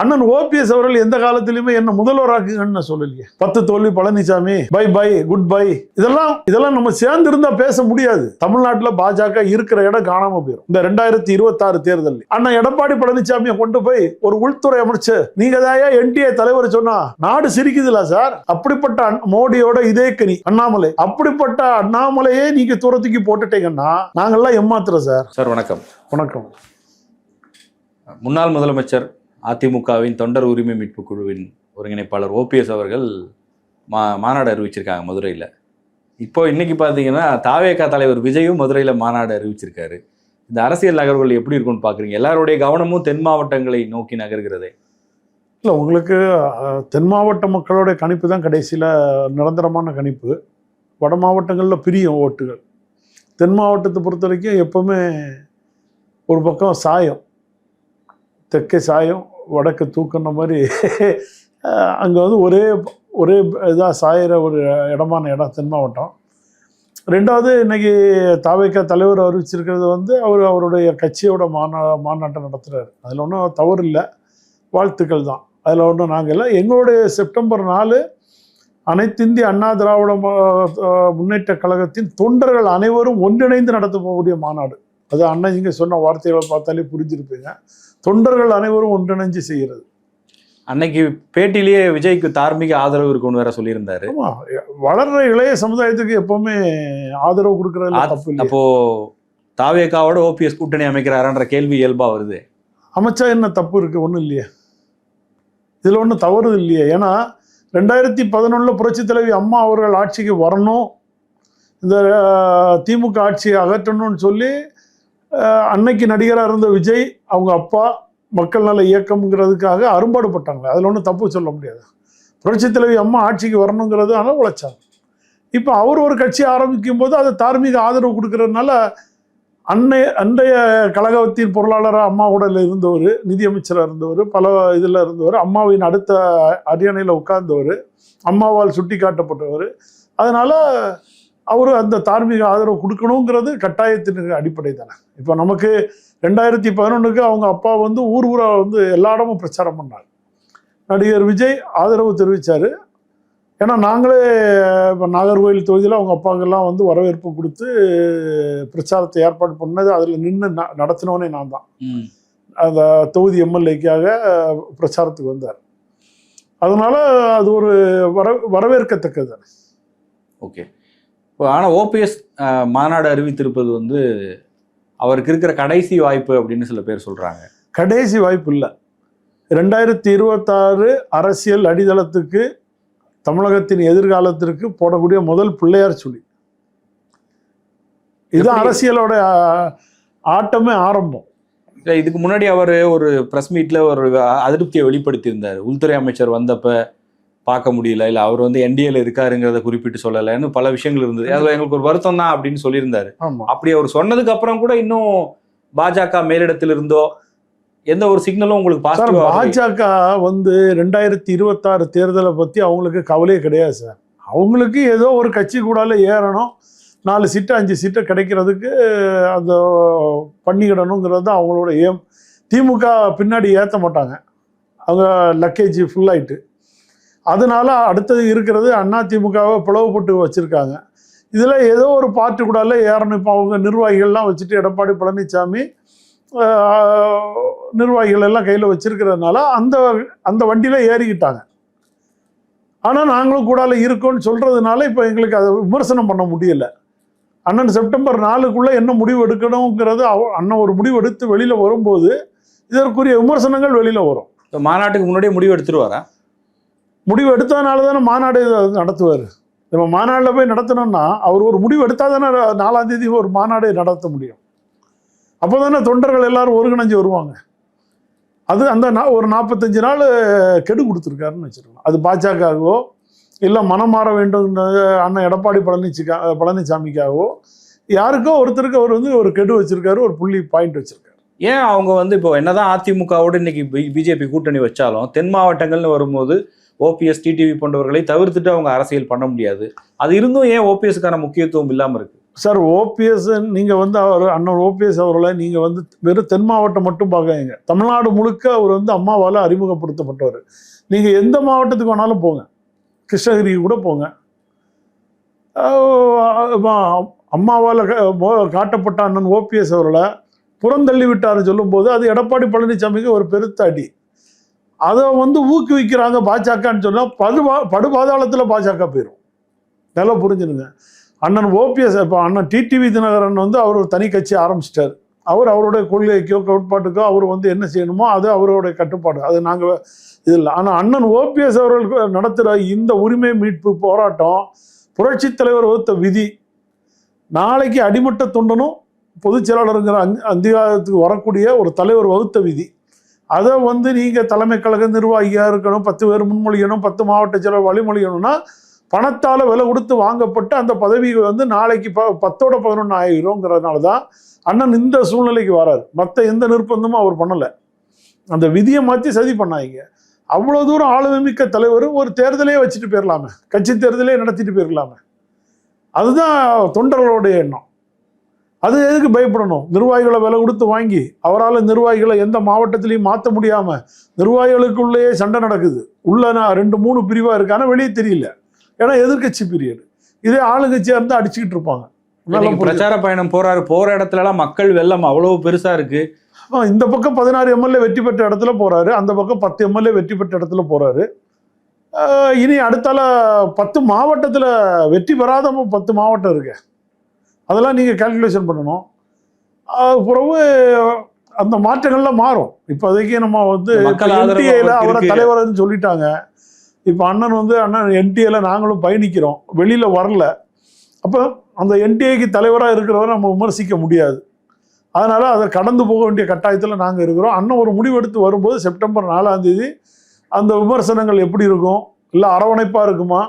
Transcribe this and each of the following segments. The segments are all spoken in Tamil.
அண்ணன் ஓபிஎஸ் அவர்கள் எந்த காலத்திலுமே என்ன முதல்வராக்குங்கன்னு நான் சொல்லலையே. பத்து தோல்வி Palaniswami bye bye good bye இதெல்லாம் இதெல்லாம் நம்ம சேர்ந்து இருந்தா பேச முடியாது. தமிழ்நாட்டுல பாஜக இருக்கிற இடம் காணாம போயிடும் இந்த ரெண்டாயிரத்தி இருபத்தி தேர்தல். அண்ணன் எடப்பாடி பழனிசாமியை கொண்டு போய் ஒரு உள்துறை அமைச்சர் நீங்க தாயா என்டிஏ தலைவர்? சொன்னா நாடு சிரிக்குதுல சார். அப்படிப்பட்ட மோடியோட இதே கனி அண்ணாமலை. அப்படிப்பட்ட அண்ணாமலையே நீங்க தூரத்துக்கு போட்டுட்டீங்கன்னா நாங்கெல்லாம் ஏமாத்துறோம் சார். சார் வணக்கம். வணக்கம். முன்னாள் முதலமைச்சர் அதிமுகவின் தொண்டர் உரிமை மீட்பு குழுவின் ஒருங்கிணைப்பாளர் ஓபிஎஸ் அவர்கள் மா மாநாடு அறிவிச்சிருக்காங்க மதுரையில். இப்போ இன்றைக்கி பார்த்தீங்கன்னா தாவேகா தலைவர் விஜயும் மதுரையில் மாநாடு அறிவிச்சிருக்காரு. இந்த அரசியல் நகர்வுகள் எப்படி இருக்கும்னு பார்க்குறீங்க எல்லாருடைய கவனமும் தென் மாவட்டங்களை நோக்கி நகர்கிறதே. இல்லை உங்களுக்கு தென் மாவட்ட மக்களுடைய கணிப்பு தான் கடைசியில் நிரந்தரமான கணிப்பு. வட மாவட்டங்களில் பிரியும் ஓட்டுகள். தென் மாவட்டத்தை பொறுத்த வரைக்கும் எப்போவுமே ஒரு பக்கம் சாயம். தெற்கே சாயம் வடக்கு தூக்குன மாதிரி அங்கே வந்து ஒரே ஒரே இதாக சாயிற ஒரு இடமான இடம் தென் மாவட்டம். ரெண்டாவது இன்றைக்கி தாவைக்க தலைவர் அறிவிச்சிருக்கிறது வந்து அவர் அவருடைய கட்சியோட மாநா மாநாட்டை நடத்துகிறார் அதில் ஒன்றும் தவறு இல்லை. வாழ்த்துக்கள் தான். அதில் ஒன்றும் நாங்கள் இல்லை. எங்களுடைய செப்டம்பர் நாலு அனைத்திந்திய அண்ணா திராவிட ம- முன்னேற்ற கழகத்தின் தொண்டர்கள் அனைவரும் ஒன்றிணைந்து நடத்த போகக்கூடிய மாநாடு. அது அண்ணன் இங்கே சொன்ன வார்த்தைகளை பார்த்தாலே புரிஞ்சிருப்பீங்க. தொண்டர்கள் அனைவரும் ஒன்றிணைஞ்சு செய்கிறது. அன்னைக்கு பேட்டிலேயே விஜய்க்கு தார்மீக ஆதரவு இருக்கும்னு வேற சொல்லியிருந்தாரு. வளர்ற இளைய சமுதாயத்துக்கு எப்பவுமே ஆதரவு இல்லை அப்போ தாவேகாவோட ஓபிஎஸ் கூட்டணி அமைக்கிறாரான்ற கேள்வி இயல்பா வருது. அமைச்சா என்ன தப்பு இருக்கு? ஒன்றும் இல்லையே. இதில் ஒன்றும் தவறு இல்லையே. ஏன்னா ரெண்டாயிரத்தி பதினொன்றில் புரட்சி தலைவி அம்மா அவர்கள் ஆட்சிக்கு வரணும் இந்த திமுக ஆட்சியை அகற்றணும்னு சொல்லி அன்னைக்கு நடிகராக இருந்த விஜய் அவங்க அப்பா மக்கள் நல இயக்கம்ங்கிறதுக்காக அரும்பாடுபட்டாங்க அதில் ஒன்றும் தப்பு சொல்ல முடியாது. புரட்சி தலைவி அம்மா ஆட்சிக்கு வரணுங்கிறது ஆனால் உழைச்சாங்க. இப்போ அவர் ஒரு கட்சி ஆரம்பிக்கும் போது அது தார்மீக ஆதரவு கொடுக்கறதுனால அன்னைய அன்றைய கழகத்தின் பொருளாளராக அம்மாவோட இருந்தவர் நிதியமைச்சராக இருந்தவர் பல இதில் இருந்தவர் அம்மாவின் அடுத்த அரியணையில் உட்கார்ந்தவர் அம்மாவால் சுட்டி காட்டப்பட்டவர் அதனால் அவர் அந்த தார்மீக ஆதரவு கொடுக்கணுங்கிறது கட்டாயத்தின் அடிப்படை தானே. இப்போ நமக்கு ரெண்டாயிரத்தி பதினொன்றுக்கு அவங்க அப்பா வந்து ஊர் ஊராக வந்து எல்லா இடமும் பிரச்சாரம் பண்ணார். நடிகர் விஜய் ஆதரவு தெரிவித்தார் ஏன்னா நாங்களே இப்போ நாகர்கோவில் தொகுதியில் அவங்க அப்பாக்கெல்லாம் வந்து வரவேற்பு கொடுத்து பிரச்சாரத்தை ஏற்பாடு பண்ணது அதில் நின்று ந நடத்தினவனே நான் தான். அந்த தொகுதி எம்எல்ஏக்காக பிரச்சாரத்துக்கு வந்தார். அதனால அது ஒரு வர வரவேற்கத்தக்கது. ஓகே. இப்போ ஆனால் ஓபிஎஸ் மாநாடு அறிவித்திருப்பது வந்து அவருக்கு இருக்கிற கடைசி வாய்ப்பு அப்படின்னு சில பேர் சொல்றாங்க. கடைசி வாய்ப்பு இல்லை. ரெண்டாயிரத்தி இருபத்தாறு அரசியல் அடித்தளத்துக்கு தமிழகத்தின் எதிர்காலத்திற்கு போடக்கூடிய முதல் பிள்ளையார் சொல்லி இது? அரசியலோட ஆட்டமே ஆரம்பம். இல்ல, இதுக்கு முன்னாடி அவர் ஒரு ப்ரெஸ் மீட்ல ஒரு அதிருப்தியை வெளிப்படுத்தியிருந்தார். உள்துறை அமைச்சர் வந்தப்ப பார்க்க முடியல இல்ல அவர் வந்து என்டிஏல இருக்காருங்கிறத குறிப்பிட்டு சொல்லலைன்னு பல விஷயங்கள் இருந்தது. அது எங்களுக்கு ஒரு வருத்தம் தான் அப்படின்னு சொல்லியிருந்தாரு. அப்படி அவர் சொன்னதுக்கு அப்புறம் கூட இன்னும் பாஜக மேலிடத்தில் இருந்தோ எந்த ஒரு சிக்னலும் உங்களுக்கு பாசிட்டிவா பாஜக வந்து ரெண்டாயிரத்தி இருபத்தாறு தேர்தலை பத்தி அவங்களுக்கு கவலையே கிடையாது சார். அவங்களுக்கு ஏதோ ஒரு கட்சி கூடால ஏறணும் நாலு சீட்டு அஞ்சு சீட்டு கிடைக்கிறதுக்கு அந்த பண்ணிக்கிடணுங்கிறது தான் அவங்களோட ஏம் திமுக பின்னாடி ஏற்ற மாட்டாங்க. அவங்க லக்கேஜ் ஃபுல்லாயிட்டு அதனால அடுத்தது இருக்கிறது அண்ணா திமுகவை பிளவுபட்டு வச்சுருக்காங்க. இதில் ஏதோ ஒரு பார்ட்டி கூடால ஏறணும் இப்போ அவங்க நிர்வாகிகள்லாம் வச்சுட்டு எடப்பாடி பழனிசாமி நிர்வாகிகள் எல்லாம் கையில் வச்சுருக்கிறதுனால அந்த அந்த வண்டியில் ஏறிக்கிட்டாங்க. ஆனால் நாங்களும் கூடால இருக்கோம்னு சொல்கிறதுனால இப்போ எங்களுக்கு அதை விமர்சனம் பண்ண முடியல. அண்ணன் செப்டம்பர் நாலுக்குள்ளே என்ன முடிவு எடுக்கணுங்கிறது அவ- அண்ணன் ஒரு முடிவு எடுத்து வெளியில் வரும்போது இதற்குரிய விமர்சனங்கள் வெளியில் வரும். இப்ப மாநாட்டுக்கு முன்னாடியே முடிவு எடுத்துருவாரா? முடிவு எடுத்ததுனால தானே மாநாடு நடத்துவார். நம்ம மாநாட்டில் போய் நடத்தணும்னா அவர் ஒரு முடிவு எடுத்தால் தானே நாலாம் தேதி ஒரு மாநாடு நடத்த முடியும். அப்போ தானே தொண்டர்கள் எல்லாரும் ஒருங்கிணைஞ்சு வருவாங்க. அது அந்த நா- ஒரு நாற்பத்தஞ்சு நாள் கெடு கொடுத்துருக்காருன்னு வச்சுருக்கலாம் அது பாஜகவோ இல்லை மனம் மாற வேண்டும் அண்ணன் எடப்பாடி பழனிச்சிக்கா பழனிசாமிக்காகவோ யாருக்கோ ஒருத்தருக்கு அவர் வந்து ஒரு கெடு வச்சுருக்காரு ஒரு புள்ளி பாயிண்ட் வச்சுருக்காரு. ஏன் அவங்க வந்து இப்போ என்னதான் அதிமுகவோட இன்னைக்கு பிஜேபி கூட்டணி வச்சாலும் தென் மாவட்டங்கள்னு வரும்போது ஓபிஎஸ் டிடிவி போன்றவர்களை தவிர்த்துட்டு அவங்க அரசியல் பண்ண முடியாது. அது இருந்தும் ஏன் ஓபிஎஸ்க்கான முக்கியத்துவம் இல்லாமல் இருக்கு? சார் ஓபிஎஸ் நீங்கள் வந்து அவர் அண்ணன் ஓபிஎஸ் அவர்களை நீங்கள் வந்து வெறும் தென் மாவட்டம் மட்டும் பார்க்காதீங்க. தமிழ்நாடு முழுக்க அவர் வந்து அம்மாவால் அறிமுகப்படுத்தப்பட்டவர். நீங்கள் எந்த மாவட்டத்துக்கு வேணாலும் போங்க. கிருஷ்ணகிரிக்கு கூட போங்க. அம்மாவால் காட்டப்பட்ட அண்ணன் ஓபிஎஸ் அவர்களை புறந்தள்ளி விட்டார்னு சொல்லும்போது அது எடப்பாடி பழனிசாமிக்கு ஒரு பெருத்தடி. அதை வந்து ஊக்குவிக்கிறாங்க பாஜகன்னு சொன்னால் படுபா படுபாதாளத்தில் பாஜக போயிடும் நல்லா புரிஞ்சுருங்க அண்ணன் ஓபிஎஸ் இப்போ அண்ணன் டிடிவி தினகரன் வந்து அவர் ஒரு தனி கட்சி ஆரம்பிச்சிட்டார். அவர் அவருடைய கொள்கைக்கோ கோட்பாட்டுக்கோ அவர் வந்து என்ன செய்யணுமோ அது அவருடைய கட்டுப்பாடு. அது நாங்கள் இது இல்லை. ஆனால் அண்ணன் ஓபிஎஸ் அவர்கள் நடத்துகிற இந்த உரிமை மீட்பு போராட்டம் புரட்சித் தலைவர் வகுத்த விதி நாளைக்கு அடிமட்ட தொண்டனும் பொதுச் செயலாளருங்கிற அங் அங்கீகாரத்துக்கு வரக்கூடிய ஒரு தலைவர் வகுத்த விதி அதை வந்து நீங்கள் தலைமை கழக நிர்வாகியாக இருக்கணும் பத்து பேர் முன்மொழியணும் பத்து மாவட்ட செயலர் வழிமொழியணும்னா பணத்தால் விலை கொடுத்து வாங்கப்பட்ட அந்த பதவிகள் வந்து நாளைக்கு ப பத்தோட பதினொன்று ஆகிரும்ங்கிறதுனால தான் அண்ணன் இந்த சூழ்நிலைக்கு வராரு. மற்ற எந்த நிர்பந்தமும் அவர் பண்ணலை. அந்த விதியை மாற்றி சதி பண்ணாங்க அவ்வளோ தூரம் ஆளுநமிக்க தலைவர் ஒரு தேர்தலே வச்சுட்டு போயிடலாமே கட்சி தேர்தலே நடத்திட்டு போயிடலாமே அதுதான் தொண்டர்களுடைய எண்ணம். அது எதுக்கு பயப்படணும்? நிர்வாகிகளை விலை கொடுத்து வாங்கி அவரால் நிர்வாகிகளை எந்த மாவட்டத்திலையும் மாற்ற முடியாமல் நிர்வாகிகளுக்குள்ளேயே சண்டை நடக்குது. உள்ள நான் ரெண்டு மூணு பிரிவாக இருக்கு ஆனால் வெளியே தெரியல. ஏன்னா எதிர்க்கட்சி பீரியட் இதே ஆளுங்கட்சியாக இருந்தால் அடிச்சுக்கிட்டு இருப்பாங்க. பிரச்சார பயணம் போறாரு. போற இடத்துல எல்லாம் மக்கள் வெள்ளம் அவ்வளவு பெருசா இருக்கு. இந்த பக்கம் பதினாறு எம்எல்ஏ வெற்றி பெற்ற இடத்துல போறாரு. அந்த பக்கம் பத்து எம்எல்ஏ வெற்றி பெற்ற இடத்துல போறாரு. இனி அடுத்தால பத்து மாவட்டத்தில் வெற்றி பெறாத பத்து மாவட்டம் இருக்கு. அதெல்லாம் நீங்கள் கால்குலேஷன் பண்ணணும். பிறகு அந்த மாற்றங்கள்லாம் மாறும். இப்போதைக்கு நம்ம வந்து என்டிஏல அவரை. தலைவர்னு சொல்லிட்டாங்க. இப்போ அண்ணன் வந்து அண்ணன் என்டிஏல நாங்களும் பயணிக்கிறோம். வெளியில வரல. அப்போ அந்த என்டிஏக்கு தலைவராக இருக்கிறவரை நம்ம விமர்சிக்க முடியாது. அதனால அதை கடந்து போக வேண்டிய கட்டாயத்தில் நாங்கள் இருக்கிறோம். அண்ணன் ஒரு முடிவெடுத்து வரும்போது செப்டம்பர் நாலாம் தேதி அந்த விமர்சனங்கள் எப்படி இருக்கும்? இல்லை அரவணைப்பாக இருக்குமா?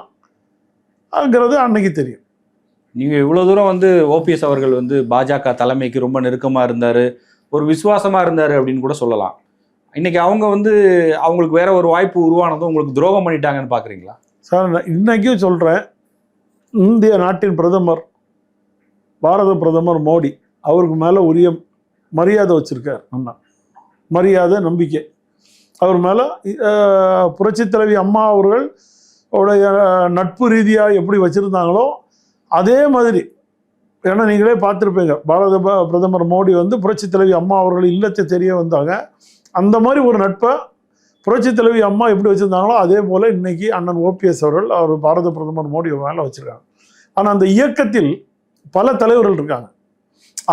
ங்கிறது அன்னைக்கு தெரியும். நீங்கள் இவ்வளோ தூரம் வந்து ஓபிஎஸ் அவர்கள் வந்து பாஜக தலைமைக்கு ரொம்ப நெருக்கமாக இருந்தார் ஒரு விசுவாசமாக இருந்தார் அப்படின்னு கூட சொல்லலாம். இன்னைக்கு அவங்க வந்து அவங்களுக்கு வேற ஒரு வாய்ப்பு உருவானதும் உங்களுக்கு துரோகம் பண்ணிட்டாங்கன்னு பார்க்குறீங்களா சார் நான் இன்றைக்கும் சொல்கிறேன் இந்திய நாட்டின் பிரதமர் பாரத பிரதமர் மோடி அவருக்கு மேலே உரிய மரியாதை வச்சுருக்கார் அண்ணா. மரியாதை நம்பிக்கை. அவர் மேலே புரட்சித் தலைவி அம்மா அவர்கள் உடைய நட்பு ரீதியாக எப்படி வச்சுருந்தாங்களோ அதே மாதிரி ஏன்னா நீங்களே பார்த்துருப்பீங்க பாரத பிரதமர் மோடி வந்து புரட்சித் தலைவி அம்மா அவர்கள் இல்லத்தை தெரிய வந்தாங்க. அந்த மாதிரி ஒரு நட்பை புரட்சித் தலைவி அம்மா எப்படி வச்சுருந்தாங்களோ அதே போல் இன்னைக்கு அண்ணன் ஓபிஎஸ் அவர்கள் அவர் பாரத பிரதமர் மோடி மேலே வச்சுருக்காங்க. ஆனால் அந்த இயக்கத்தில் பல தலைவர்கள் இருக்காங்க.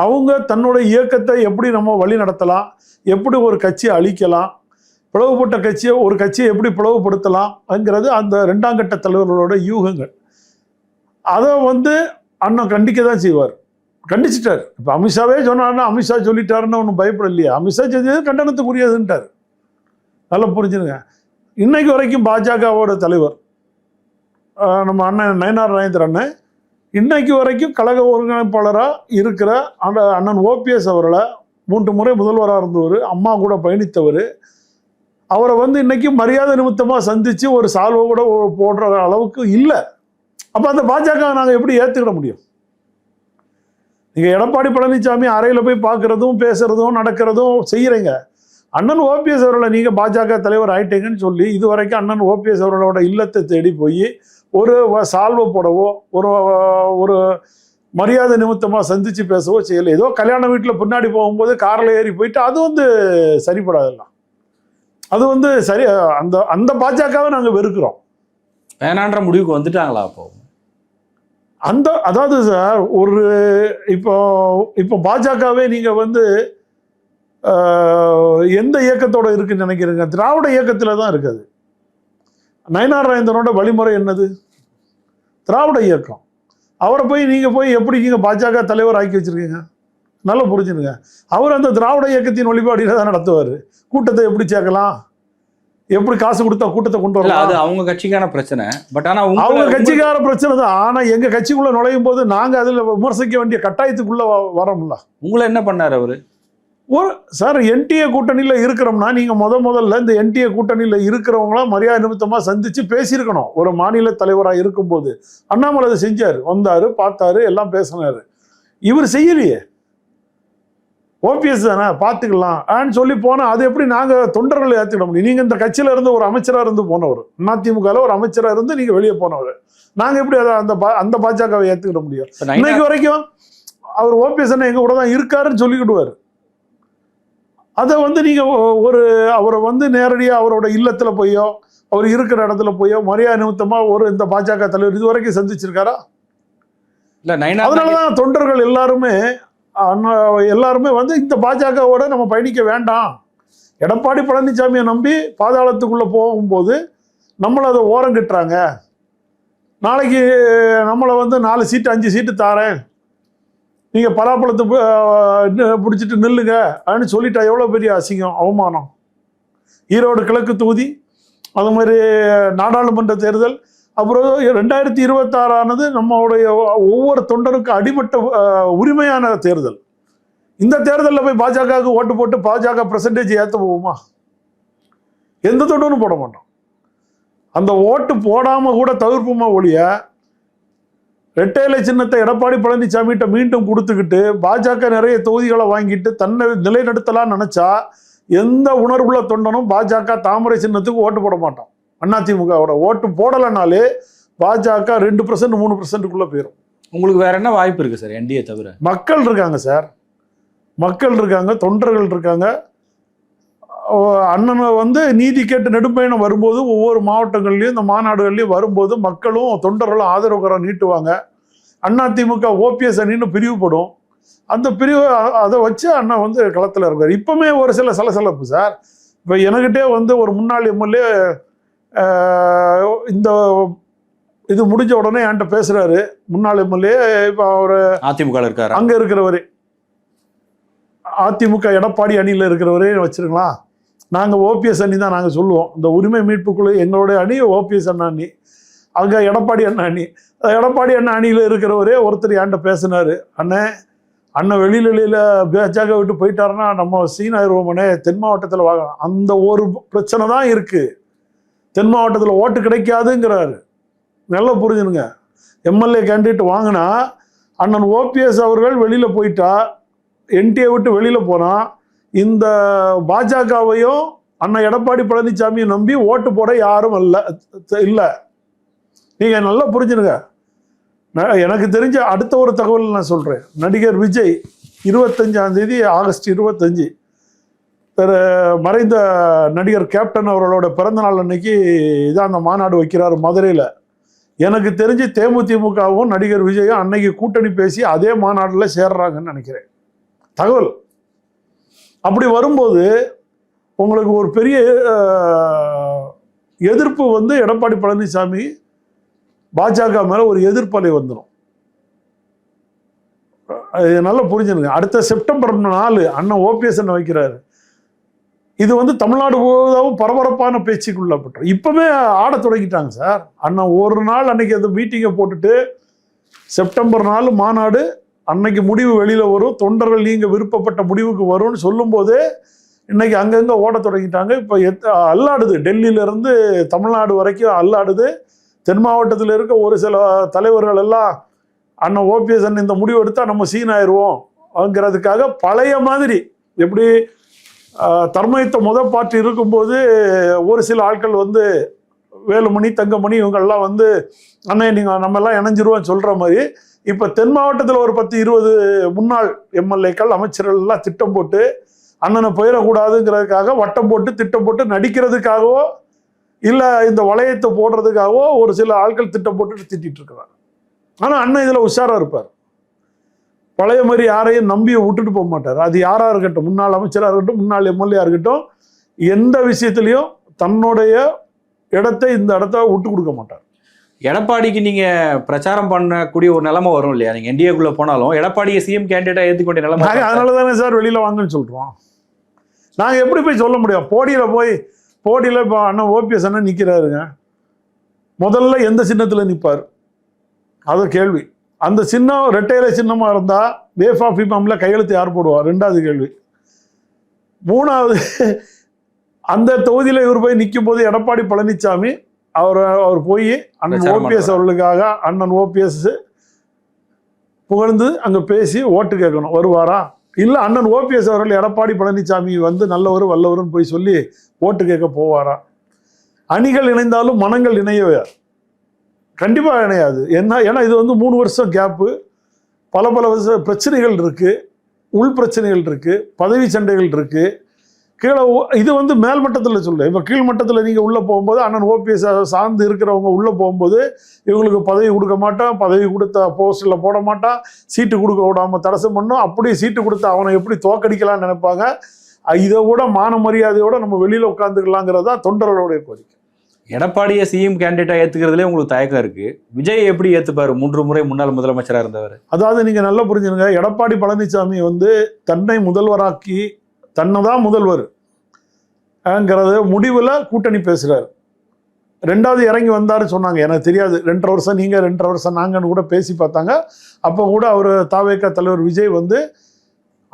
அவங்க தன்னுடைய இயக்கத்தை எப்படி நம்ம வழி நடத்தலாம் எப்படி ஒரு கட்சியை அழிக்கலாம் பிளவுபட்ட கட்சியை ஒரு கட்சியை எப்படி பிளவுபடுத்தலாம்ங்கிறது அந்த ரெண்டாம் கட்ட தலைவர்களோட யூகங்கள். அதை வந்து அண்ணன் கண்டிக்க தான் செய்வார். கண்டிச்சிட்டார். இப்போ அமித்ஷாவே சொன்னார் அமித்ஷா சொல்லிட்டாருன்னு ஒன்றும் பயப்படலையா. அமித்ஷா செஞ்சது கண்டனத்துக்குரியதுன்ட்டார். நல்லா புரிஞ்சுருங்க இன்னைக்கு வரைக்கும் பாஜகவோட தலைவர் நம்ம அண்ணன் நயனார் நயந்திர அண்ணன். இன்னைக்கு வரைக்கும் கழக ஒருங்கிணைப்பாளராக இருக்கிற அந்த அண்ணன் ஓபிஎஸ் அவர்களை மூன்று முறை முதல்வராக இருந்தவர் அம்மா கூட பயணித்தவர். அவரை வந்து இன்னைக்கு மரியாதை நிமித்தமாக சந்தித்து ஒரு சால்வை கூட போடுற அளவுக்கு இல்லை. அப்போ அந்த பாஜக நாங்கள் எப்படி ஏற்றுக்கிட முடியும்? நீங்கள் எடப்பாடி பழனிசாமி அறையில் போய் பார்க்குறதும் பேசுகிறதும் நடக்கிறதும் செய்கிறீங்க அண்ணன் ஓபிஎஸ் அவர்களை நீங்கள் பாஜக தலைவர் ஆயிட்டீங்கன்னு சொல்லி இது வரைக்கும் அண்ணன் ஓபிஎஸ் அவர்களோட இல்லத்தை தேடி போய் ஒரு வ- சால்வை போடவோ ஒரு ஒரு மரியாதை நிமித்தமாக சந்தித்து பேசவோ செய்யலை. ஏதோ கல்யாண வீட்டில் பின்னாடி போகும்போது காரில் ஏறி போயிட்டு அது வந்து சரிப்படாதெல்லாம். அது வந்து சரி அந்த அந்த பாஜகவை நாங்கள் வெறுக்கிறோம். வேணான்ற முடிவுக்கு வந்துட்டாங்களா அப்போ? அந்த அதாவது சார் ஒரு இப்போ இப்போ பாஜகவே நீங்கள் வந்து எந்த இயக்கத்தோட இருக்குன்னு நினைக்கிறீங்க? திராவிட இயக்கத்தில் தான் இருக்குது நயனார் ராயந்தனோட வழிமுறை என்னது? திராவிட இயக்கம். அவரை போய் நீங்கள் போய் எப்படி நீங்கள் பாஜக தலைவர் ஆக்கி வச்சிருக்கீங்க? நல்லா புரிஞ்சுருங்க அவர் அந்த திராவிட இயக்கத்தின் வழிபாடியில் தான் நடத்துவார். கூட்டத்தை எப்படி சேர்க்கலாம்? எப்படி காசு கொடுத்தா கூட்டத்தை கொண்டு வரலாம்? அது அவங்க கட்சிக்கான பிரச்சனை. பட் ஆனா அவங்க கட்சிக்கார பிரச்சனை தான். ஆனா எங்க கட்சிக்குள்ள நுழையும் போது நாங்க அதுல விமர்சிக்க வேண்டிய கட்டாயத்துக்குள்ள வரோம்ல. உங்களை என்ன பண்ணாரு அவரு? ஒரு சார் என்டிஏ கூட்டணியில இருக்கிறோம்னா நீங்க முத முதல்ல இந்த என்டிஏ கூட்டணியில இருக்கிறவங்கள மரியாதை நிமித்தமா சந்திச்சு பேசியிருக்கணும். ஒரு மாநில தலைவரா இருக்கும்போது. அண்ணாமலை செஞ்சாரு. வந்தாரு பார்த்தாரு எல்லாம் பேசினாரு. இவர் செய்யலையே. ஓபிஎஸ் தானே பார்த்துக்கலாம். ஆன்னு சொல்லி போனா அது எப்படி நாங்க தொண்டர்களை ஏத்துக்கிட முடியும்? நீங்க இந்த கட்சியில இருந்து ஒரு அமைச்சரா இருந்து போனவர் அதிமுகல ஒரு அமைச்சரா இருந்து நீங்க வெளியே போனவர். நாங்க எப்படி அதை அந்த அந்த பாஜகவை ஏத்துக்கிட முடியும்? இன்னைக்கு வரைக்கும் அவர் ஓபிஎஸ் எங்க கூட தான் இருக்காருன்னு சொல்லிக்கிடுவார். அதை வந்து நீங்க ஒ- ஒரு அவரை வந்து நேரடியா அவரோட இல்லத்துல போயோ அவர் இருக்கிற இடத்துல போயோ மரியாதை நிமித்தமா ஒரு இந்த பாஜக தலைவர் இது வரைக்கும் சந்திச்சிருக்காரா? இல்ல நயினா அதனாலதான் தொண்டர்கள் எல்லாருமே எல்லாருமே வந்து இந்த பாஜகவோட நம்ம பயணிக்க வேண்டாம். எடப்பாடி பழனிசாமியை நம்பி பாதாளத்துக்குள்ளே போகும்போது நம்மளை அதை ஓரம் கட்டுறாங்க நாளைக்கு நம்மளை வந்து நாலு சீட்டு அஞ்சு சீட்டு தாரேன். நீங்கள் பலாப்பழத்தை பிடிச்சிட்டு நில்லுங்க. அப்படின்னு சொல்லிட்டா எவ்வளோ பெரிய அசிங்கம் அவமானம். ஈரோடு கிழக்கு தொகுதி அது மாதிரி நாடாளுமன்ற தேர்தல் அப்புறம் ரெண்டாயிரத்தி இருபத்தாறானது நம்மளுடைய ஒவ்வொரு தொண்டருக்கும் அடிமட்ட உரிமையான தேர்தல். இந்த தேர்தலில் போய் பாஜகவுக்கு ஓட்டு போட்டு பாஜக பர்சன்டேஜ் ஏற்ற போவோமா எந்த தொண்டரும் போட மாட்டோம் அந்த ஓட்டு போடாமல் கூட தவிர்ப்புமா ஒழிய ரெட்டையிலை சின்னத்தை எடப்பாடி பழனிசாமிகிட்ட மீண்டும் கொடுத்துக்கிட்டு பாஜக நிறைய தொகுதிகளை வாங்கிட்டு தன்னை நிலைநிறுத்தலாம்னு நினச்சா எந்த உணர்வுள்ள தொண்டனும் பாஜக தாமரை சின்னத்துக்கு ஓட்டு போட மாட்டான். அதிமுகவோட ஓட்டு போடலைனாலே பாஜக ரெண்டு பர்சன்ட் மூணு பர்சன்ட்டுக்குள்ள போயிடும் உங்களுக்கு வேற என்ன வாய்ப்பு இருக்கு சார் என்டிஏ தவிர? மக்கள் இருக்காங்க சார். மக்கள் இருக்காங்க தொண்டர்கள் இருக்காங்க. அண்ணனை வந்து நீதி கேட்டு நெடும்பயணம் வரும்போது ஒவ்வொரு மாவட்டங்கள்லையும் இந்த மாநாடுகள்லையும் வரும்போது மக்களும் தொண்டர்களும் ஆதரவுகரம் நீட்டுவாங்க. அதிமுக ஓபிஎஸ் அணின்னு பிரிவுபடும். அந்த பிரிவு அதை வச்சு அண்ணன் வந்து களத்தில் இருக்கார் இப்பவுமே ஒரு சில சலசலப்பு சார். இப்போ எனக்கிட்டே வந்து ஒரு முன்னாள் எம்எல்ஏ இந்த இது முடிஞ்ச உடனே என்கிட்ட பேசுறாரு. முன்னாள் எம்எல்ஏ இப்போ அவர் அதிமுக இருக்காரா? அங்க இருக்கிறவரு. அதிமுக எடப்பாடி அணியில இருக்கிறவரே வச்சிருக்கலாம் நாங்க ஓபிஎஸ் அணி தான் நாங்க சொல்லுவோம். இந்த உரிமை மீட்பு குழு எங்களுடைய அணி ஓபிஎஸ் அண்ணா அணி. அங்க எடப்பாடி அண்ணா அணி. எடப்பாடி அண்ணா அணியில இருக்கிறவரே ஒருத்தர் என்கிட்ட பேசினாரு. அண்ணே அண்ணன் வெளியில வெளியில பாஜக விட்டு போயிட்டாருன்னா நம்ம சீன் ஆயிடுவோமனே தென் மாவட்டத்தில் வாங்க. அந்த ஒரு பிரச்சனை தான் இருக்கு. தென் மாவட்டத்தில் ஓட்டு கிடைக்காதுங்கிறாரு. நல்லா புரிஞ்சுனுங்க. எம்எல்ஏ கேண்டிடேட் வாங்கினா அண்ணன் ஓபிஎஸ் அவர்கள் வெளியில் போயிட்டா என்டிஏ விட்டு வெளியில் போனால் இந்த பாஜகவையும் அண்ணன் எடப்பாடி பழனிசாமியை நம்பி ஓட்டு போட யாரும் அல்ல இல்லை. நீங்கள் நல்லா புரிஞ்சுடுங்க எனக்கு தெரிஞ்ச அடுத்த ஒரு தகவல் நான் சொல்கிறேன் நடிகர் விஜய் இருபத்தஞ்சாந்தேதி ஆகஸ்ட் இருபத்தஞ்சு. திரு மறைந்த நடிகர் கேப்டன் அவர்களோட பிறந்த நாள் அன்னைக்கு இதான் அந்த மாநாடு வைக்கிறாரு மதுரையில். எனக்கு தெரிஞ்சு தேமுதிமுகவும் நடிகர் விஜயும் அன்னைக்கு கூட்டணி பேசி அதே மாநாட்டில் சேர்றாங்கன்னு நினைக்கிறேன். தகவல். அப்படி வரும்போது உங்களுக்கு ஒரு பெரிய எதிர்ப்பு வந்து எடப்பாடி பழனிசாமி பாஜக மேலே ஒரு எதிர்ப்பலை வந்துடும் அது நல்லா புரிஞ்சுருங்க அடுத்த செப்டம்பர் நாலு அண்ணன் ஓபிஎஸ் அண்ணன் வைக்கிறாரு. இது வந்து தமிழ்நாடு முழுவதும் பரபரப்பான பேச்சுக்குள்ளப்பட்டோம் இப்பவுமே ஆட தொடங்கிட்டாங்க சார். அண்ணா ஒரு நாள் அன்னைக்கு அந்த மீட்டிங்கை போட்டுட்டு செப்டம்பர் நாள் மாநாடு அன்னைக்கு முடிவு வெளியில் வரும். தொண்டர்கள் நீங்கள் விருப்பப்பட்ட முடிவுக்கு வரும்னு சொல்லும்போது இன்னைக்கு அங்கங்கே ஓட தொடங்கிட்டாங்க. இப்போ எத் அல்லாடுது. டெல்லியிலேருந்து தமிழ்நாடு வரைக்கும் அல்லாடுது. தென் மாவட்டத்தில் இருக்க ஒரு சில தலைவர்கள் எல்லாம் அண்ணன் ஓபிஎஸ் அண்ணன் இந்த முடிவு எடுத்தால் நம்ம சீன் ஆயிடுவோம்ங்கிறதுக்காக பழைய மாதிரி எப்படி தர்மயுத்த முத பாட்டு இருக்கும்போது ஒரு சில ஆட்கள் வந்து வேலுமணி தங்கமணி இவங்கெல்லாம் வந்து அண்ணே நீங்கள் நம்ம எல்லாம் இணைஞ்சிருவோம் சொல்கிற மாதிரி இப்போ தென் மாவட்டத்தில் ஒரு பத்து இருபது முன்னாள் எம்எல்ஏக்கள் அமைச்சர்கள்லாம் திட்டம் போட்டு அண்ணனை போயிடக்கூடாதுங்கிறதுக்காக வட்டம் போட்டு திட்டம் போட்டு நடிக்கிறதுக்காகவோ இல்லை இந்த வளையத்தை போடுறதுக்காகவோ ஒரு சில ஆட்கள் திட்டம் போட்டுட்டு திட்டிகிட்டு இருக்கிறாங்க. ஆனால் அண்ணன் இதில் உஷாராக இருப்பார். பழைய மாதிரி யாரையும் நம்பி விட்டுட்டு போக மாட்டார். அது யாரா இருக்கட்டும் முன்னாள் அமைச்சராக இருக்கட்டும் முன்னாள் எம்எல்ஏ இருக்கட்டும் எந்த விஷயத்திலையும் தன்னுடைய இடத்தை இந்த இடத்த விட்டு கொடுக்க மாட்டார். எடப்பாடிக்கு நீங்க பிரச்சாரம் பண்ணக்கூடிய ஒரு நிலைமை வரும் இல்லையா? நீங்க என்டிஏக்குள்ள போனாலும் எடப்பாடியை சிஎம் கேண்டிடேட்டா ஏத்துக்கொண்ட நிலைமை நாங்கள் அதனால தானே சார் வெளியில் வாங்கன்னு சொல்கிறோம் நாங்கள் எப்படி போய் சொல்ல முடியும்? போடியில் போய் போடியில் இப்போ அண்ணன் ஓபிஎஸ் அண்ணன் நிற்கிறாருங்க முதல்ல எந்த சின்னத்தில் நிற்பார் அது கேள்வி. அந்த சின்னம் ரெட்டையில சின்னமாக இருந்தால் வேஃப் ஆஃப் இமாமில் கையெழுத்து யார் போடுவார் ரெண்டாவது கேள்வி. மூணாவது அந்த தொகுதியில் இவர் போய் நிற்கும் போது எடப்பாடி பழனிசாமி அவர் அவர் போய் அண்ணன் ஓபிஎஸ் அவர்களுக்காக அண்ணன் ஓபிஎஸ் புகழ்ந்து அங்கே பேசி ஓட்டு கேட்கணும். வருவாரா? இல்லை அண்ணன் ஓபிஎஸ் அவர்கள் எடப்பாடி பழனிசாமி வந்து நல்லவர் வல்லவர்னு போய் சொல்லி ஓட்டு கேட்க போவாரா? அணிகள் இணைந்தாலும் மனங்கள் இணையவே. கண்டிப்பாக இணையாது. என்ன ஏன்னா இது வந்து மூணு வருஷம் கேப்பு பல பல வருஷ பிரச்சனைகள் இருக்குது உள் பிரச்சனைகள் இருக்குது பதவி சண்டைகள் இருக்குது கீழே இது வந்து மேல்மட்டத்தில் சொல்ல இப்போ கீழ்மட்டத்தில் நீங்கள் உள்ளே போகும்போது அண்ணன் ஓபிஎஸ் சார்ந்து இருக்கிறவங்க உள்ளே போகும்போது இவங்களுக்கு பதவி கொடுக்க மாட்டான். பதவி கொடுத்த போஸ்டில் போட மாட்டான். சீட்டு கொடுக்க விடாம தடசம் பண்ணும். அப்படியே சீட்டு கொடுத்து அவனை எப்படி தோக்கடிக்கலாம்னு நினைப்பாங்க? இதை விட மான மரியாதையோடு நம்ம வெளியில் உட்காந்துக்கலாங்கிறது தான் தொண்டர்களுடைய கோரிக்கை. எடப்பாடியை சிஎம் கேண்டிடேட்டாக ஏற்றுக்கிறதுலே உங்களுக்கு தயக்கம் இருக்குது விஜய் எப்படி ஏற்றுப்பார் மூன்று முறை முன்னாள் முதலமைச்சராக இருந்தவர். அதாவது நீங்கள் நல்லா புரிஞ்சுருங்க எடப்பாடி பழனிசாமி வந்து தன்னை முதல்வராக்கி தன்னை தான் முதல்வர் ங்கிறது முடிவில் கூட்டணி பேசுகிறார் ரெண்டாவது இறங்கி வந்தாருன்னு சொன்னாங்க. எனக்கு தெரியாது. ரெண்டரை வருஷம் நீங்கள் ரெண்டரை வருஷம் நாங்கன்னு கூட பேசி பார்த்தாங்க. அப்போ கூட அவர் தாவேக்கா தலைவர் விஜய் வந்து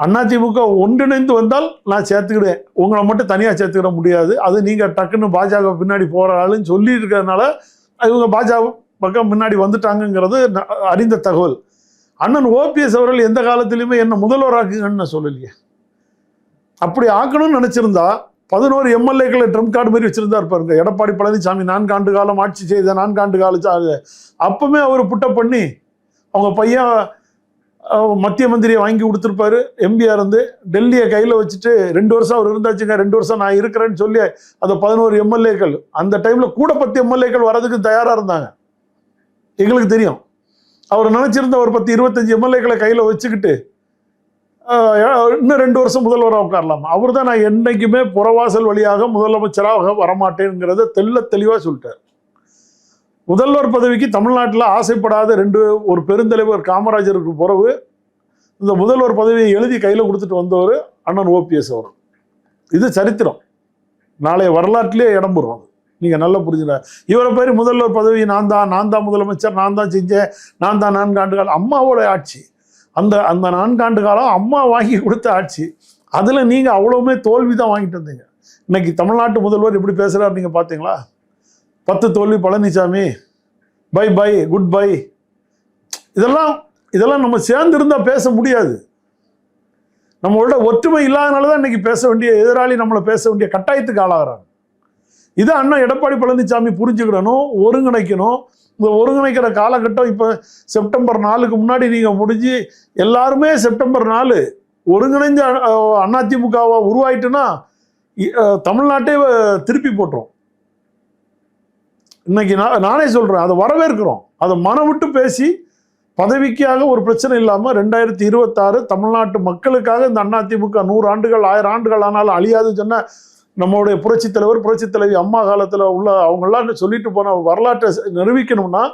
அதிமுக ஒன்றிணைந்து வந்தால் நான் சேர்த்துக்கிடுவேன். உங்களை மட்டும் தனியாக சேர்த்துக்கிட முடியாது. அது நீங்கள் டக்குன்னு பாஜக பின்னாடி போகிற ஆளுன்னு சொல்லி இருக்கிறதுனால இவங்க பாஜக பக்கம் முன்னாடி வந்துட்டாங்கங்கிறது அறிந்த தகவல். அண்ணன் ஓபிஎஸ் அவர்கள் எந்த காலத்திலையுமே என்ன முதல்வராக்குங்கன்னு நான் சொல்லலையே. அப்படி ஆக்கணும்னு நினச்சிருந்தா பதினோரு எம்எல்ஏக்களை ட்ரம் கார்டு மாதிரி வச்சுருந்தா பாருங்க. எடப்பாடி பழனிசாமி நான்காண்டு காலம் ஆட்சி செய்த நான்காண்டு காலம் அப்பவுமே அவர் புட்டப் பண்ணி அவங்க பையன் மத்திய மந்திரியை வாங்கி கொடுத்துருப்பாரு. எம்பிஆர் இருந்து டெல்லியை கையில் வச்சுட்டு ரெண்டு வருஷம் அவர் இருந்தாச்சுங்க ரெண்டு வருஷம் நான் இருக்கிறேன்னு சொல்லி அந்த பதினோரு எம்எல்ஏக்கள் அந்த டைமில் கூட பத்து எம்எல்ஏக்கள் வரதுக்கு தயாராக இருந்தாங்க. எங்களுக்கு தெரியும். அவர் நினச்சிருந்த ஒரு பத்து இருபத்தஞ்சு எம்எல்ஏக்களை கையில் வச்சுக்கிட்டு இன்னும் ரெண்டு வருஷம் முதல்வராக உட்காரலாம்? அவர் தான் நான் என்றைக்குமே புறவாசல் வழியாக முதலமைச்சராக வரமாட்டேங்கிறத தெல்ல தெளிவாக சொல்லிட்டார். முதல்வர் பதவிக்கு தமிழ்நாட்டில் ஆசைப்படாத ரெண்டு ஒரு பெருந்தலைவர் காமராஜருக்கு பிறகு இந்த முதல்வர் பதவியை எழுதி கையில் கொடுத்துட்டு வந்தவர் அண்ணன் ஓபிஎஸ் அவர். இது சரித்திரம். நாளைய வரலாற்றிலே இடம் பெறும் அது. நீங்கள் நல்லா புரிஞ்சுங்க இவரை பேர் முதல்வர் பதவி நான் தான் நான் தான் முதலமைச்சர் நான் தான் செஞ்சேன் நான் தான் நான்காண்டு காலம் அம்மாவோட ஆட்சி. அந்த அந்த நான்காண்டு காலம் அம்மா வாங்கி கொடுத்த ஆட்சி. அதில் நீங்கள் அவ்வளவுமே தோல்வி தான் வாங்கிட்டு வந்தீங்க. இன்னைக்கு தமிழ்நாட்டு முதல்வர் எப்படி பேசுகிறார் நீங்கள் பார்த்தீங்களா பத்து தோல்வி Palaniswami. Bye bye good bye இதெல்லாம் இதெல்லாம் நம்ம சேர்ந்து இருந்தால் பேச முடியாது. நம்மளோட ஒற்றுமை இல்லாதனால தான் இன்னைக்கு பேச வேண்டிய எதிராளி நம்மளை பேச வேண்டிய கட்டாயத்துக்கு ஆளாகிறாங்க. இதை அண்ணா எடப்பாடி பழனிசாமி புரிஞ்சுக்கிடணும் ஒருங்கிணைக்கணும். இந்த ஒருங்கிணைக்கிற காலகட்டம் இப்போ செப்டம்பர் நாலுக்கு முன்னாடி நீங்கள் முடிஞ்சு எல்லாருமே செப்டம்பர் நாலு ஒருங்கிணைஞ்ச அதிமுகவாக அதிமுகவா உருவாயிட்டுன்னா தமிழ்நாட்டே திருப்பி போட்டுரும். இன்னைக்கு நான் நானே சொல்கிறேன் அதை வரவேற்கிறோம். அதை மனம் விட்டு பேசி பதவிக்காக ஒரு பிரச்சனை இல்லாமல் ரெண்டாயிரத்தி இருபத்தாறு தமிழ்நாட்டு மக்களுக்காக இந்த அதிமுக நூறு ஆண்டுகள் ஆயிரம் ஆண்டுகள் ஆனாலும் அழியாதுன்னு சொன்ன நம்மளுடைய புரட்சி தலைவர் புரட்சி தலைவி அம்மா காலத்தில் உள்ள அவங்கெல்லாம் சொல்லிட்டு போன வரலாற்றை நிரூபிக்கணும்னா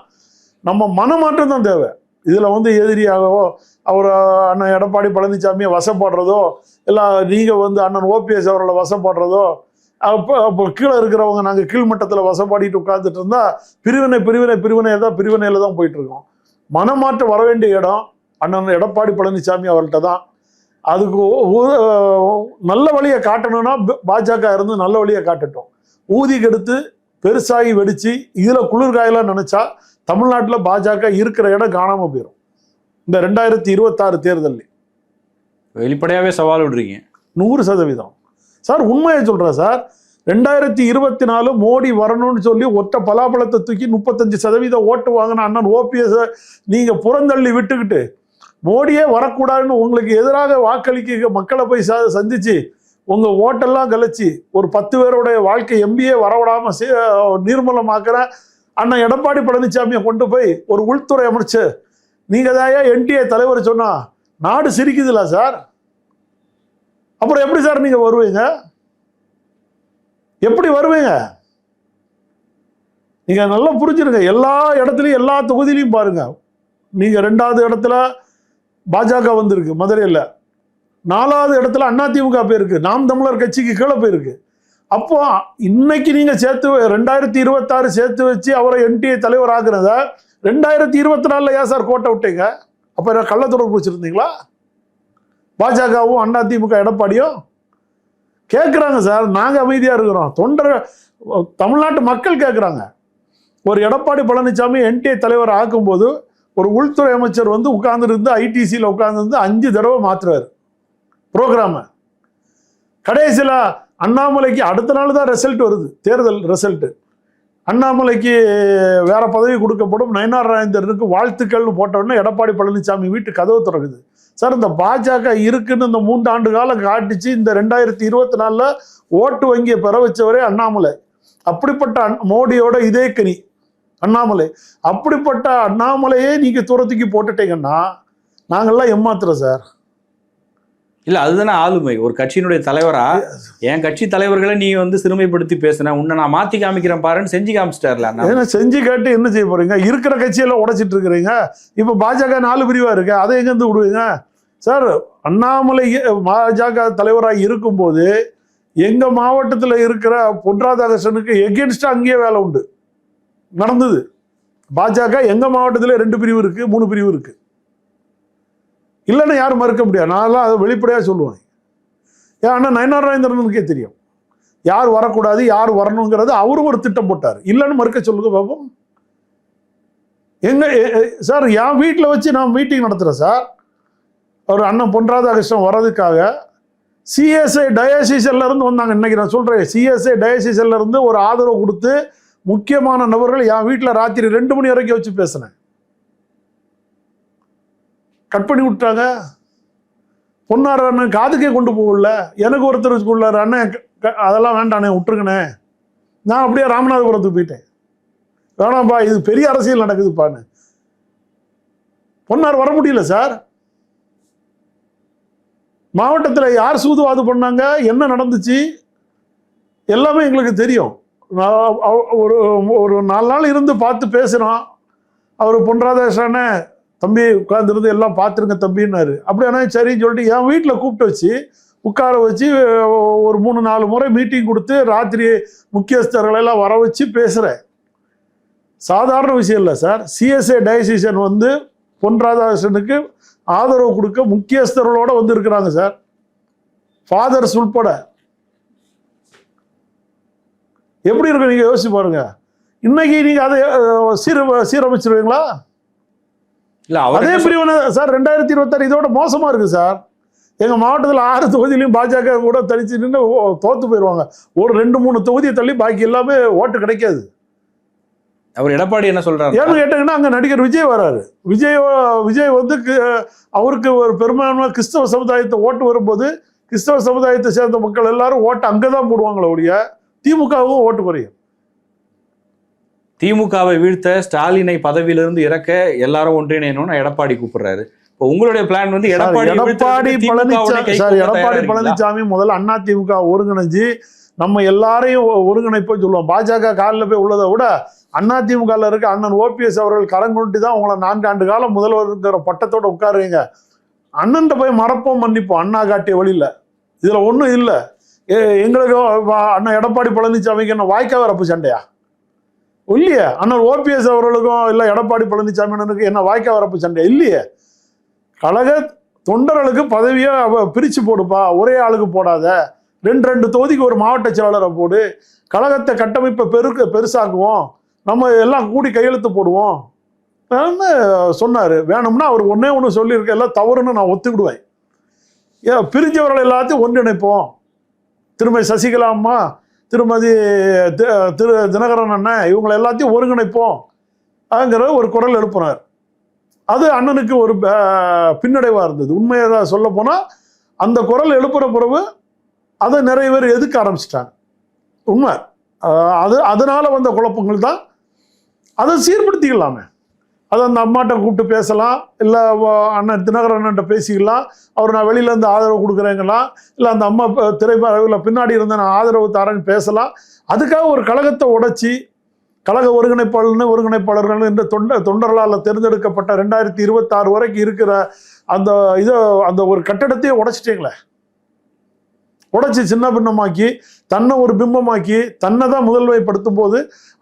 நம்ம மனமாற்றம் தான் தேவை. இதில் வந்து எதிரியாகவோ அவர் அண்ணன் எடப்பாடி பழனிசாமியை வசப்படுறதோ இல்லை நீங்கள் வந்து அண்ணன் ஓபிஎஸ் அவர்களை வசப்படுறதோ அப்போ அப்போ கீழே இருக்கிறவங்க நாங்கள் கீழ்மட்டத்தில் வசப்பாடிட்டு உட்காந்துட்டு இருந்தா பிரிவினை பிரிவினை பிரிவினை தான் பிரிவினையில் தான் போயிட்டு இருக்கோம் மனமாற்றம் வர வேண்டிய இடம் அண்ணன் எடப்பாடி பழனிசாமி அவர்கிட்ட தான். அதுக்கு நல்ல வழியை காட்டணும்னா பாஜக இருந்து நல்ல வழியை காட்டட்டும். ஊதி கெடுத்து பெருசாகி வெடிச்சு இதில் குளிர்காயெல்லாம் நினச்சா தமிழ்நாட்டில் பாஜக இருக்கிற இடம் காணாமல் போயிடும் இந்த ரெண்டாயிரத்தி இருபத்தாறு தேர்தலில். வெளிப்படையாவே சவால் விடுறீங்க. நூறு சதவீதம். சார் உண்மையை சொல்கிறேன் சார். ரெண்டாயிரத்தி இருபத்தி நாலு மோடி வரணும்னு சொல்லி ஒத்த பலாபலத்தை தூக்கி முப்பத்தஞ்சு சதவீதம் ஓட்டு வாங்கின அண்ணன் ஓபிஎஸை நீங்கள் புறந்தள்ளி விட்டுக்கிட்டு மோடியே வரக்கூடாதுன்னு உங்களுக்கு எதிராக வாக்களிக்க மக்களை போய் ச சந்திச்சு உங்கள் ஓட்டெல்லாம் கலைச்சி ஒரு பத்து பேருடைய வாழ்க்கை எம்பியே வரவிடாமல் சே நீர்மூலமாக்குற அண்ணன் எடப்பாடி பழனிசாமியை கொண்டு போய் ஒரு உள்துறை அமைச்சு நீங்கள் தான் என்டிஏ தலைவர் சொன்னா நாடு சிரிக்குதுல்ல சார். அப்புறம் எப்படி சார் நீங்கள் வருவீங்க? எப்படி வருவீங்க? நீங்கள் நல்லா புரிஞ்சிருங்க. எல்லா இடத்துலையும் எல்லா தொகுதியிலையும் பாருங்கள் நீங்கள் ரெண்டாவது இடத்துல பாஜக வந்திருக்கு மதுரையில். நாலாவது இடத்துல அதிமுக போயிருக்கு. நாம் தமிழர் கட்சிக்கு கீழே போயிருக்கு. அப்போ இன்னைக்கு நீங்கள் சேர்த்து ரெண்டாயிரத்தி இருபத்தாறு சேர்த்து வச்சு அவரை என்டிஏ தலைவர் ஆக்குறத ரெண்டாயிரத்தி இருபத்தி நாலில் ஏன் சார் கோட்டை விட்டீங்க? அப்போ கள்ளத்தொடர்பு வச்சுருந்தீங்களா? பாஜகவும் அதிமுக எடப்பாடியும் கேட்குறாங்க சார். நாங்கள் அமைதியாக இருக்கிறோம். தொண்டர் தமிழ்நாட்டு மக்கள் கேட்குறாங்க ஒரு எடப்பாடி பழனிசாமி என்டிஏ தலைவர் ஆக்கும்போது ஒரு உள்துறை அமைச்சர் வந்து உட்கார்ந்துருந்து ஐடிசியில் உட்கார்ந்துருந்து அஞ்சு தடவை மாற்றுறாரு ப்ரோக்ராமை. கடைசியில் அண்ணாமலைக்கு அடுத்த நாள் தான் ரிசல்ட் வருது. தேர்தல் ரிசல்ட்டு அண்ணாமலைக்கு வேற பதவி கொடுக்கப்படும் நயனார் ராஜேந்திரனுக்கு வாழ்த்துக்கள்னு போட்டவுடனே எடப்பாடி பழனிசாமி வீட்டு கதவு திறக்குது. சார் இந்த பாஜக இருக்குன்னு இந்த மூன்று ஆண்டு காலம் காட்டிச்சு இந்த ரெண்டாயிரத்தி இருபத்தி நாலில் ஓட்டு வங்கியை பெற வச்சவரே அண்ணாமலை. அப்படிப்பட்ட மோடியோட இதே கனி அண்ணாமலை. அப்படிப்பட்ட அண்ணாமலையே நீங்கள் தூரத்துக்கு போட்டுட்டீங்கன்னா நாங்கள்லாம் ஏமாத்துறோம் சார். இல்ல அதுதானே ஆளுமை. ஒரு கட்சியினுடைய தலைவரா என் கட்சி தலைவர்களை நீ வந்து சிறுமைப்படுத்தி பேசுன உன்னை நான் மாத்தி காமிக்கிறேன் பாருன்னு செஞ்சு காமிச்சிட்டார்ல ஏன்னா செஞ்சு கேட்டு என்ன செய்ய போறீங்க? இருக்கிற கட்சியெல்லாம் உடைச்சிட்டு இருக்கிறீங்க. இப்போ பாஜக நாலு பிரிவா இருக்கு. அதை எங்கேருந்து விடுவீங்க? சார் அண்ணாமலை பாஜக தலைவராக இருக்கும்போது எங்க மாவட்டத்தில் இருக்கிற பொன் ராதாகிருஷ்ணனுக்கு எகென்ஸ்டா அங்கேயே வேலை உண்டு. நடந்தது. பாஜக எங்க மாவட்டத்தில் ரெண்டு பிரிவு இருக்கு மூணு பிரிவு இருக்கு. இல்லைன்னு யாரும் மறுக்க முடியாது. நான்லாம் அதை வெளிப்படையாக சொல்லுவேன். ஏன்னா அண்ணா நயனார் ராஜேந்திரனுக்கே தெரியும். யார் வரக்கூடாது யார் வரணுங்கிறது அவரும் ஒரு திட்டம் போட்டார். இல்லைன்னு மறுக்க சொல்லுங்க பாப்போம். எங்க சார் என் வீட்டில் வச்சு நான் மீட்டிங் நடத்துகிறேன் சார். அவர் அண்ணன் பொன்ராதாகிருஷ்ணன் வர்றதுக்காக சிஎஸ்ஐ டயசிசல்ல இருந்து வந்தாங்க. இன்னைக்கு நான் சொல்றேன் சிஎஸ்ஐ டயசிசல்ல இருந்து ஒரு ஆதரவு கொடுத்து முக்கியமான நபர்கள் என் வீட்டில் ராத்திரி ரெண்டு மணி வரைக்கும் வச்சு பேசினேன். கட் பண்ணி விட்டாங்க. பொன்னார் அண்ணன் காதுக்கே கொண்டு போகல. எனக்கு ஒருத்தர் ஸ்கூலில் அண்ணன் க- அதெல்லாம் வேண்டாண்ணே விட்டுருங்கண்ணே. நான் அப்படியே ராமநாதபுரத்துக்கு போயிட்டேன். வேணாம்ப்பா இது பெரிய அரசியல் நடக்குதுப்பான்னு. பொன்னார் வர முடியல சார். மாவட்டத்தில் யார் சூதுவாது பண்ணாங்க என்ன நடந்துச்சு எல்லாமே எங்களுக்கு தெரியும். ஒரு ஒரு நாலு நாள் இருந்து பார்த்து பேசுகிறோம் அவர் பொன்ராதாகிருஷ்ணனே தம்பி உட்காந்துருந்து எல்லாம் பார்த்துருங்க தம்பின்னாரு. அப்படியானா சரின்னு சொல்லிட்டு என் வீட்டில் கூப்பிட்டு வச்சு உட்கார வச்சு ஒரு மூணு நாலு முறை மீட்டிங் கொடுத்து ராத்திரி முக்கியஸ்தர்களை எல்லாம் வர வச்சு பேசுகிறேன் சாதாரண விஷயம் இல்லை சார். சிஎஸ்ஏ டயசிஷன் வந்து பொன் ராதாகிருஷ்ணனுக்கு ஆதரவு கொடுக்க முக்கியஸ்தர்களோட வந்து இருக்கிறாங்க சார். ஃபாதர்ஸ் உள்பட. எப்படி இருக்கும் நீங்கள் யோசிச்சு பாருங்க. இன்னைக்கு நீங்கள் அதை சீர சீரமைச்சிருவீங்களா? இல்ல அதே பிரிவினை சார் ரெண்டாயிரத்தி இருபத்தாறு இதோட மோசமா இருக்கு சார். எங்க மாவட்டத்தில் ஆறு தொகுதியிலையும் பாஜக கூட தனிச்சு நின்று தோத்து போயிடுவாங்க ஒரு ரெண்டு மூணு தொகுதியை தள்ளி பாக்கி எல்லாமே ஓட்டு கிடைக்காது. அவர் எடப்பாடி என்ன சொல்றாரு? ஏன்னு கேட்டீங்கன்னா அங்க நடிகர் விஜய் வராரு. விஜய் விஜய் வந்து அவருக்கு ஒரு பெரும்பான்மை கிறிஸ்தவ சமுதாயத்தை ஓட்டு வரும்போது கிறிஸ்தவ சமுதாயத்தை சேர்ந்த மக்கள் எல்லாரும் ஓட்டு அங்கதான் போடுவாங்களே ஒழிய திமுகவும் ஓட்டு குறையும். திமுகவை வீழ்த்த ஸ்டாலினை பதவியிலிருந்து இறக்க எல்லாரும் ஒன்றிணையணும்னு எடப்பாடி கூப்பிடுறாரு. இப்போ உங்களுடைய பிளான் வந்து எடப்பாடி எடப்பாடி பழனிசாமி சார் எடப்பாடி பழனிசாமி முதல்ல அண்ணா திமுக ஒருங்கிணைஞ்சு நம்ம எல்லாரையும் ஒ- ஒருங்கிணைப்போம் சொல்லுவோம். பாஜக காலில் போய் உள்ளதை விட அண்ணா திமுகவில் இருக்க அண்ணன் ஓபிஎஸ் அவர்கள் கரங்கொண்டு தான் உங்களை நான்கு ஆண்டு காலம் முதல்வருங்கிற பட்டத்தோட உட்காருவீங்க. அண்ணன்ட்ட போய் மறப்போம் மன்னிப்போம். அண்ணா காட்டிய வழியில் இதுல ஒண்ணும் இல்லை. எங்களுக்கு அண்ணன் எடப்பாடி பழனிசாமிக்கு என்ன வாய்க்கா வரப்பு சண்டையா? இல்லையே. அண்ணன் ஓபிஎஸ் அவர்களுக்கும் இல்லை எடப்பாடி பழனிசாமி என்ன வாய்க்கா வரப்பு சண்டை? இல்லையே. கழக தொண்டர்களுக்கு பதவியை பிரித்து போடுப்பா. ஒரே ஆளுக்கு போடாத. ரெண்டு ரெண்டு தொகுதிக்கு ஒரு மாவட்ட செயலாளரை போடு. கழகத்தை கட்டமைப்பை பெருக்க பெருசாக்குவோம். நம்ம எல்லாம் கூடி கையெழுத்து போடுவோம். சொன்னார். வேணும்னா அவர் ஒன்றே ஒன்று சொல்லியிருக்க எல்லாம் தவறுன்னு நான் ஒத்துக்கிடுவேன். ஏன் பிரிஞ்சவர்கள் எல்லாத்தையும் ஒன்றிணைப்போம். திருமதி சசிகலா அம்மா திருமதி தி- திரு தினகரன் அண்ணன் இவங்களை எல்லாத்தையும் ஒருங்கிணைப்போம் அப்படிங்கிற ஒரு குரல் எழுப்புனார் அது அண்ணனுக்கு ஒரு பின்னடைவாக இருந்தது. உண்மையை தான் சொல்ல போனால் அந்த குரல் எழுப்புகிற பிறகு அதை நிறைய பேர் எதுக்க ஆரம்பிச்சிட்டாங்க. உண்மை. அது அதனால் வந்த குழப்பங்கள் தான். அதை சீர்படுத்திக்கலாமே. அதை அந்த அம்மாட்ட கூப்பிட்டு பேசலாம். இல்லை அண்ணன் தினகரன் அண்ணன்ட்ட பேசிக்கலாம். அவர் நான் வெளியிலேருந்து ஆதரவு கொடுக்குறேங்கலாம் இல்லை அந்த அம்மா திரைப்பட பின்னாடி இருந்து நான் ஆதரவு தரேன்னு பேசலாம். அதுக்காக ஒரு கழகத்தை உடைச்சி கழக ஒருங்கிணைப்பாளர்னு ஒருங்கிணைப்பாளர்கள் என்ற தொண்ட தொண்டர்களால் தேர்ந்தெடுக்கப்பட்ட ரெண்டாயிரத்தி இருபத்தாறு வரைக்கும் இருக்கிற அந்த இதை அந்த ஒரு கட்டடத்தையே உடைச்சிட்டீங்களே. உடைச்சி சின்ன பின்னமாக்கி தன்னை ஒரு பிம்பமாக்கி தன்னை தான் முதல்வைப்படுத்தும் போது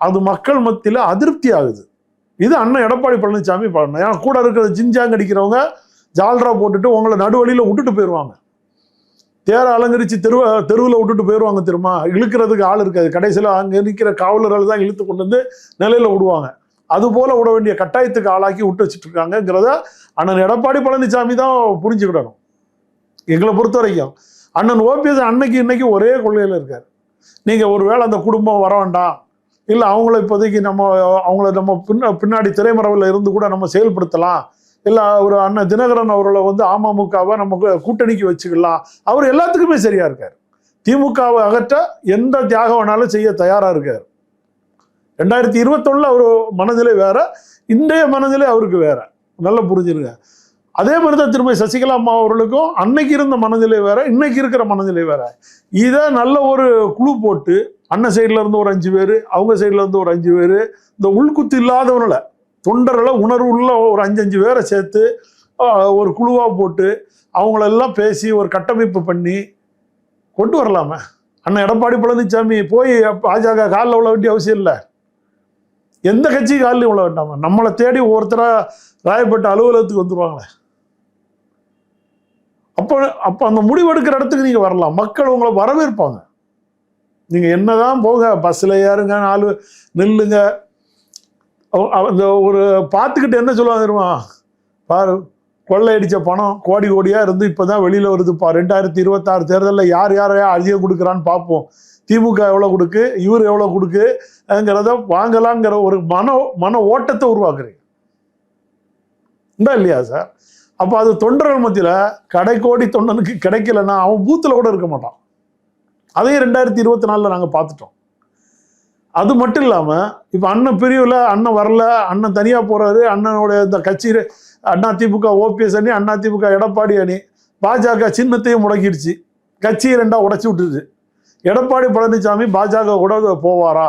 அது மக்கள் மத்தியில் அதிருப்தி ஆகுது. இது அண்ணன் எடப்பாடி பழனிசாமி பண்ணணும் ஏன்னா கூட இருக்கிற ஜிஞ்சாங் அடிக்கிறவங்க ஜால்ரா போட்டுட்டு உங்களை நடுவழியில் விட்டுட்டு போயிடுவாங்க தேரை அலங்கரித்து தெருவ தெருவில் விட்டுட்டு போயிடுவாங்க திரும்ப இழுக்கிறதுக்கு ஆள் இருக்காது. கடைசியில் அங்கே நிற்கிற காவலர்கள் தான் இழுத்து கொண்டு வந்து நிலையில் விடுவாங்க. அதுபோல் விட வேண்டிய கட்டாயத்துக்கு ஆளாக்கி விட்டு வச்சுட்டு இருக்காங்கங்கிறத அண்ணன் எடப்பாடி பழனிசாமி தான் புரிஞ்சுக்கிடணும். எங்களை பொறுத்த வரைக்கும் அண்ணன் ஓபிஎஸ் அன்னைக்கு இன்னைக்கு ஒரே கொள்கையில் இருக்கார். நீங்க ஒருவேளை அந்த குடும்பம் வர வேண்டாம். இல்லை அவங்கள இப்போதைக்கு நம்ம அவங்கள நம்ம பின்ன பின்னாடி திரைமறைவில் இருந்து கூட நம்ம செயல்படுத்தலாம். இல்லை ஒரு அண்ணன் தினகரன் அவர்களை வந்து அமமுகவை நம்ம கூட்டணிக்கு வச்சுக்கலாம். அவர் எல்லாத்துக்குமே சரியாக இருக்கார். திமுகவை அகற்ற எந்த தியாகம் வேணாலும் செய்ய தயாராக இருக்கார். ரெண்டாயிரத்தி இருபத்தொன்னில் அவர் மனதிலே வேற இன்றைய மனதிலே அவருக்கு வேற. நல்லா புரிஞ்சிருங்க அதே மாதிரி தான் திரும்ப சசிகலா அம்மா அவர்களுக்கும் அன்னைக்கு இருந்த மனநிலை வேற இன்னைக்கு இருக்கிற மனநிலை வேற. இதை நல்ல ஒரு குழு போட்டு அண்ணன் சைடில் இருந்து ஒரு அஞ்சு பேர் அவங்க சைடில் இருந்து ஒரு அஞ்சு பேர். இந்த உள்குத்து இல்லாதவனில் தொண்டர்களை உணர்வு உள்ள ஒரு அஞ்சஞ்சு பேரை சேர்த்து ஒரு குழுவாக போட்டு அவங்களெல்லாம் பேசி ஒரு கட்டமைப்பு பண்ணி கொண்டு வரலாமே. அண்ணன் எடப்பாடி பழனிசாமி போய் பாஜக காலில் உள்ள வேண்டிய அவசியம் இல்லை. எந்த கட்சி காலில் உள்ள வேண்டாமா. நம்மளை தேடி ஒவ்வொருத்தராக ராயப்பட்ட அலுவலகத்துக்கு வந்துடுவாங்களே அப்போ அப்போ அந்த முடிவெடுக்கிற இடத்துக்கு நீங்கள் வரலாம். மக்கள் உங்களை வரவேற்பாங்க. நீங்கள் என்ன தான் போங்க பஸ்ஸில் ஏறுங்க நாலு நில்லுங்க. அந்த ஒரு பார்த்துக்கிட்டு என்ன சொல்லுவாங்க தெரியுமா? பாரு கொள்ளையடித்த பணம் கோடி கோடியாக இருந்து இப்போ தான் வெளியில் வருதுப்பா ரெண்டாயிரத்தி இருபத்தாறு தேர்தலில் யார் யாரையா அதிகம் கொடுக்குறான்னு பார்ப்போம் திமுக எவ்வளோ கொடுக்கு இவர் எவ்வளோ கொடுக்குங்கிறத வாங்கலாங்கிற ஒரு மன மன ஓட்டத்தை உருவாக்குறீங்க. உண்டா இல்லையா சார்? அப்போ அது தொண்டர்கள் மத்தியில் கடைக்கோடி தொண்டனுக்கு கிடைக்கலன்னா அவன் பூத்தில் கூட இருக்க மாட்டான். அதையும் ரெண்டாயிரத்தி இருபத்தி நாலில் நாங்கள் பார்த்துட்டோம். அது மட்டும் இல்லாமல் இப்போ அண்ணன் பிரிவில் அண்ணன் வரல அண்ணன் தனியாக போகிறாரு அண்ணனுடைய இந்த கட்சி அண்ணா திமுக ஓபிஎஸ் அணி அண்ணா திமுக எடப்பாடி அணி பாஜக சின்னத்தையும் முடக்கிடுச்சு. கட்சியை ரெண்டாக உடச்சி விட்டுருச்சு. எடப்பாடி பழனிசாமி பாஜக கூட போவாரா?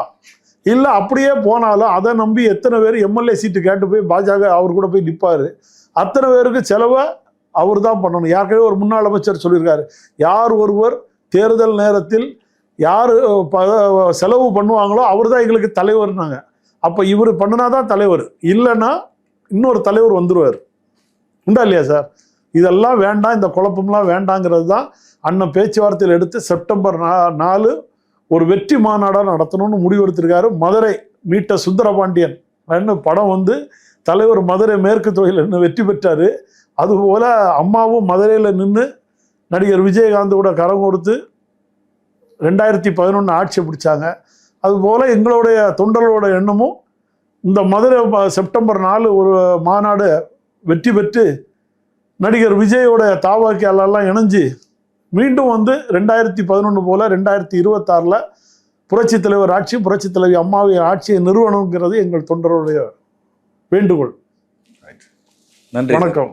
இல்லை அப்படியே போனாலும் அதை நம்பி எத்தனை பேர் எம்எல்ஏ சீட்டு கேட்டு போய் பாஜக அவர் கூட போய் நிற்பாரு அத்தனை பேருக்கு செலவை அவர் தான் பண்ணணும். யாருக்கவே ஒரு முன்னாள் அமைச்சர் சொல்லியிருக்காரு. யார் ஒருவர் தேர்தல் நேரத்தில் யார் செலவு பண்ணுவாங்களோ அவர் தான் எங்களுக்கு தலைவர்னாங்க. அப்போ இவர் பண்ணினாதான் தலைவர். இல்லைன்னா இன்னொரு தலைவர் வந்துடுவார் உண்டா இல்லையா சார்? இதெல்லாம் வேண்டாம் இந்த குழப்பம்லாம் வேண்டாங்கிறது தான் அண்ணன் பேச்சுவார்த்தையில் எடுத்து செப்டம்பர் நா நாலு ஒரு வெற்றி மாநாடாக நடத்தணும்னு முடிவெடுத்திருக்காரு மதுரை மீட்ட சுந்தரபாண்டியன். என்ன படம் வந்து தலைவர் மதுரை மேற்கு தொகையில் நின்று வெற்றி பெற்றார். அதுபோல் அம்மாவும் மதுரையில் நின்று நடிகர் விஜயகாந்தோட கரம் கொடுத்து ரெண்டாயிரத்தி பதினொன்று ஆட்சி பிடிச்சாங்க. அதுபோல எங்களுடைய தொண்டர்களோட எண்ணமும் இந்த மதுரை செப்டம்பர் நாலு ஒரு மாநாடு வெற்றி பெற்று நடிகர் விஜயோட தாவாக்கியாலெல்லாம் இணைஞ்சு மீண்டும் வந்து ரெண்டாயிரத்தி பதினொன்று போல ரெண்டாயிரத்தி இருபத்தாறில் புரட்சித் தலைவர் ஆட்சி புரட்சித் தலைவி அம்மாவின் ஆட்சியை நிறுவனங்கிறது எங்கள் தொண்டருடைய வேண்டுகோள். நன்றி. வணக்கம்.